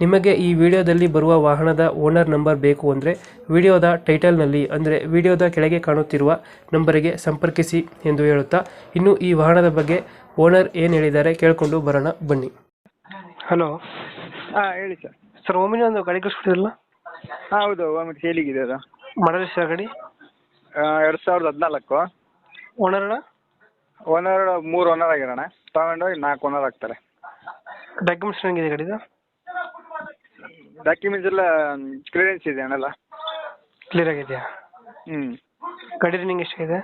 ನಿಮಗೆ ಈ ವಿಡಿಯೋದಲ್ಲಿ ಬರುವ ವಾಹನದ ಓನರ್ ನಂಬರ್ ಬೇಕು ಅಂದರೆ ವಿಡಿಯೋದ ಟೈಟಲ್ನಲ್ಲಿ ಅಂದರೆ ವಿಡಿಯೋದ ಕೆಳಗೆ ಕಾಣುತ್ತಿರುವ ನಂಬರಿಗೆ ಸಂಪರ್ಕಿಸಿ ಎಂದು ಹೇಳುತ್ತಾ ಇನ್ನು ಈ ವಾಹನದ ಬಗ್ಗೆ ಓನರ್ ಏನು ಹೇಳಿದ್ದಾರೆ ಕೇಳಿಕೊಂಡು ಬರೋಣ ಬನ್ನಿ. ಹಲೋ. ಹಾಂ ಹೇಳಿ ಸರ್. ಸರ್ ಓಮಿನಿ ಒಂದು ಗಾಡಿ ಕಳಿಸ್ಬಿಟ್ಟಿರಲ್ಲ ಹಾಂ ಹೌದು ಒಮ್ಮೆ ಹೇಳಿಗಿದೆ ಅದು. ಮಾಡಲ್ ಸರ್ ಗಾಡಿ? ಎರಡು ಸಾವಿರದ ಹದಿನಾಲ್ಕು. ಓನರ್ ಓನರ್ ಮೂರು ಓನರ್ ಆಗಿರೋಣ. ತಗೊಂಡು ನಾಲ್ಕು ಓನರ್ ಆಗ್ತಾರೆ. ಡಾಕ್ಯುಮೆಂಟ್ಸ್ ಹೆಂಗಿದೆ ಗಾಡಿದು? ಡಾಕ್ಯುಮೆಂಟ್ಸ್ ಎಲ್ಲ ಕ್ಲಿಯರೆನ್ಸ್ ಇದೆ ಅಣ್ಣಲ್ಲ. ಕ್ಲಿಯರ್ ಆಗಿದೆಯಾ? ಹ್ಮ್. ಗಾಡಿ ರನ್ನಿಂಗ್ ಎಷ್ಟಿದೆ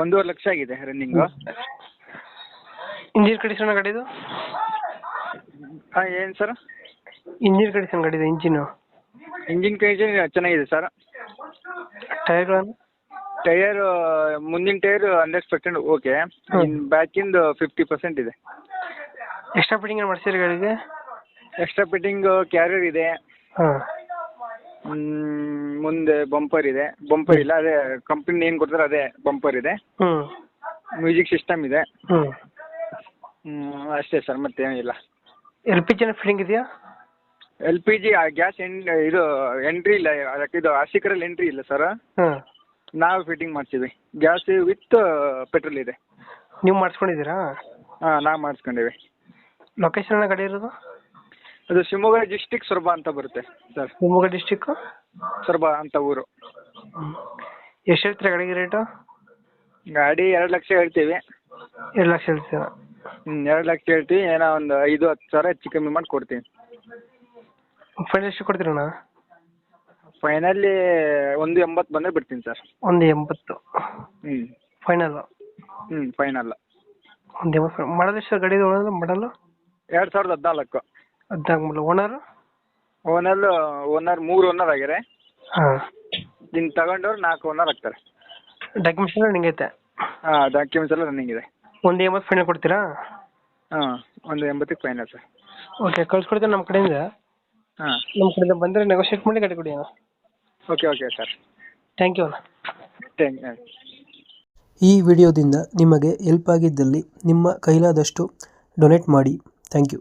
ಒಂದೂವರೆ ಲಕ್ಷ ಆಗಿದೆ ರನ್ನಿಂಗ್ ಇಂಜಿನ್ ಕಂಡೀಷನ್ ಗಾಡಿದು? ಹಾ ಏನ್ ಸರ್ ಇಂಜಿನ್ ಕಂಡೀಷನ್ ಗಾಡಿದು ಇಂಜಿನ್ ಇಂಜಿನ್ ಕಂಡೀಷನ್ ಚೆನ್ನಾಗಿದೆ ಸರ್ ಟೈರ್ಗಳನ್ನು ಟೈರ್ ಮುಂದಿನ ಟೈರ್ ಹಂಡ್ರೆಡ್ ಪರ್ಸೆಂಟ್ ಓಕೆ ಬ್ಯಾಕಿಂದು ಫಿಫ್ಟಿ ಪರ್ಸೆಂಟ್ ಇದೆ ಎಕ್ಸ್ಟ್ರಾ ಫಿಟ್ಟಿಂಗ್ ಮಾಡಿಸಿರಿ ಗಾಡಿಗೆ? ಎಕ್ಸ್ಟ್ರಾ ಫಿಟ್ಟಿಂಗ್ ಕ್ಯಾರಿಯರ್ ಇದೆ. ಹಾಂ. ಮುಂದೆ ಬಂಪರ್ ಇದೆ. ಬಂಪರ್ ಇಲ್ಲ ಅದೇ ಕಂಪ್ನಿ ಏನು ಕೊಡ್ತಾರೆ ಅದೇ ಬಂಪರ್ ಇದೆ. ಹ್ಞೂ ಮ್ಯೂಸಿಕ್ ಸಿಸ್ಟಮ್ ಇದೆ. ಹ್ಞೂ ಹ್ಮ್, ಅಷ್ಟೇ ಸರ್ ಮತ್ತೇನಿಲ್ಲ ಎಲ್ ಪಿ ಜಿ ಫಿಟ್ಟಿಂಗ್ ಇದೆಯಾ? ಎಲ್ ಪಿ ಜಿ ಗ್ಯಾಸ್ ಎನ್ ಇದು ಎಂಟ್ರಿ ಇಲ್ಲ ಅದಕ್ಕೆ ಇದು ಆರ್ಸಿಕರಲ್ಲಿ ಎಂಟ್ರಿ ಇಲ್ಲ ಸರ್ ಹಾಂ. ನಾವು ಫಿಟ್ಟಿಂಗ್ ಮಾಡ್ತೀವಿ ಗ್ಯಾಸ್ ವಿತ್ ಪೆಟ್ರೋಲ್ ಇದೆ. ನೀವು ಮಾಡಿಸ್ಕೊಂಡಿದ್ದೀರಾ? ಹಾಂ ನಾವು ಮಾಡಿಸ್ಕೊಂಡಿವಿ. ಲೊಕೇಶನ್ ಗಾಡಿ ಇರೋದು? ಅದು ಶಿವಮೊಗ್ಗ ಡಿಸ್ಟಿಕ್ ಸೊರಬ ಅಂತ ಬರುತ್ತೆ ಸರ್ ಶಿವಮೊಗ್ಗ ಡಿಸ್ಟಿಕ್ಕು ಸೊರಬ ಅಂತ ಊರು. ಎಷ್ಟು ಹೇಳ್ತೀರಾ ಗಾಡಿಗೆ ರೇಟು ಗಾಡಿ ಎರಡು ಲಕ್ಷ ಹೇಳ್ತೀವಿ. ಎರಡು ಲಕ್ಷ ಹೇಳ್ತೀರಾ? ಹ್ಞೂ ಎರಡು ಲಕ್ಷ ಹೇಳ್ತೀವಿ ಏನೋ ಒಂದು ಐದು ಹತ್ತು ಸಾವಿರ ಹೆಚ್ಚು ಕಮ್ಮಿ ಮಾಡಿ ಕೊಡ್ತೀನಿ ಫೈನಲ್ ಎಷ್ಟು ಕೊಡ್ತೀರಣ್ಣ ಫೈನಲಿ ಒಂದು ಎಂಬತ್ತು ಬಂದರೆ ಬಿಡ್ತೀನಿ ಸರ್ ಒಂದು ಎಂಬತ್ತು. ಹ್ಞೂ ಫೈನಲ್ ಹ್ಞೂ ಫೈನಲ್ ಒಂದು ಎಂಬತ್ತು. ಮಾಡಲ್ ಎಷ್ಟು ಗಾಡಿ ಮಾಡಲು? ಎರಡು ಸಾವಿರದ ಹದಿನಾಲ್ಕು. ಹದಿನಾಲ್ಕು ಓನರ್ ಓನರು ಓನರ್ ಓನರ್ ಮೂರು ಓನರ್ ಆಗ್ಯಾರೆ ಹಾಂ. ನಿನ್ ತಗೊಂಡವ್ರು ನಾಲ್ಕು ಓನರ್ ಆಗ್ತಾರೆ. ಡಾಕ್ಯುಮೆಂಟ್ಸ್ ಎಲ್ಲ ನಿಂಗೈತೆ ಹಾಂ ಡಾಕ್ಯುಮೆಂಟ್ಸ್ ಎಲ್ಲ ರನ್ನಿಂಗ್ ಇದೆ. ಒಂದು ಎಂಬತ್ತು ಫೈನಲ್ ಕೊಡ್ತೀರಾ? ಹಾಂ ಒಂದು ಎಂಬತ್ತಕ್ಕೆ ಫೈನಲ್ ಸರ್ ಓಕೆ ಕಳ್ಸ್ಕೊಡ್ತೀನಿ ನಮ್ಮ ಕಡೆಯಿಂದ. ಹಾಂ. ನಮ್ಮ ಕಡೆಯಿಂದ ಬಂದರೆ ನೆಗೋಷಿಯೇಟ್ ಮಾಡಿ ಗಾಡಿ ಕೊಡಿ ಅಣ್ಣ. Okay okay sir thank you ಅಣ್ಣ. ಥ್ಯಾಂಕ್ ಯು ಈ ವಿಡಿಯೋದಿಂದ ನಿಮಗೆ ಹೆಲ್ಪ್ ಆಗಿದ್ದಲ್ಲಿ ನಿಮ್ಮ ಕೈಲಾದಷ್ಟು ಡೊನೇಟ್ ಮಾಡಿ. Thank you